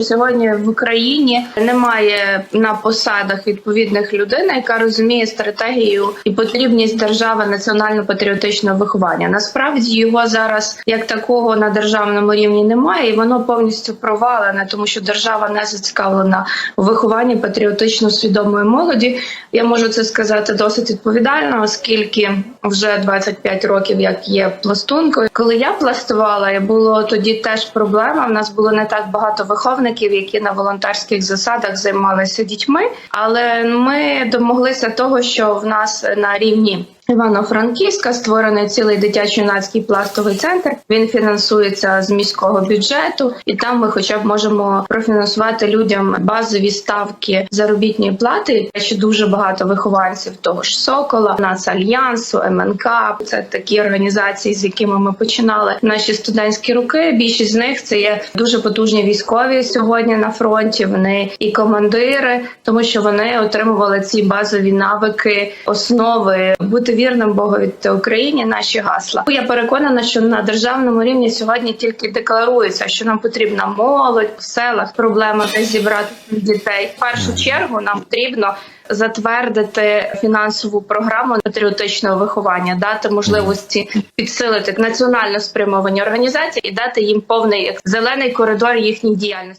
Сьогодні в Україні немає на посадах відповідних людей, яка розуміє стратегію і потрібність держави національно-патріотичного виховання. Насправді його зараз як такого на державному рівні немає, і воно повністю провалене, тому що держава не зацікавлена у вихованні патріотично свідомої молоді. Я можу це сказати досить відповідально, оскільки вже 25 років як є пластункою. Коли я пластувала, було тоді теж проблема. У нас було не так багато виховників, які на волонтерських засадах займалися дітьми. Але ми домоглися того, що в нас на рівні. Івано-Франківська створений цілий дитячо-юнацький пластовий центр. Він фінансується з міського бюджету, і там ми, хоча б, можемо профінансувати людям базові ставки заробітної плати. Ще дуже багато вихованців того ж Сокола, Нацальянсу, МНК. Це такі організації, з якими ми починали наші студентські роки. Більшість з них це є дуже потужні військові сьогодні на фронті. Вони і командири, тому що вони отримували ці базові навики, основи бути вірним Богові та Україні. Наші гасла. Я переконана, що на державному рівні сьогодні тільки декларується, що нам потрібна молодь в селах. Проблема десь зібрати дітей. В першу чергу нам потрібно. Затвердити фінансову програму патріотичного виховання, дати можливості підсилити національно спрямовані організації і дати їм повний зелений коридор їхній діяльності.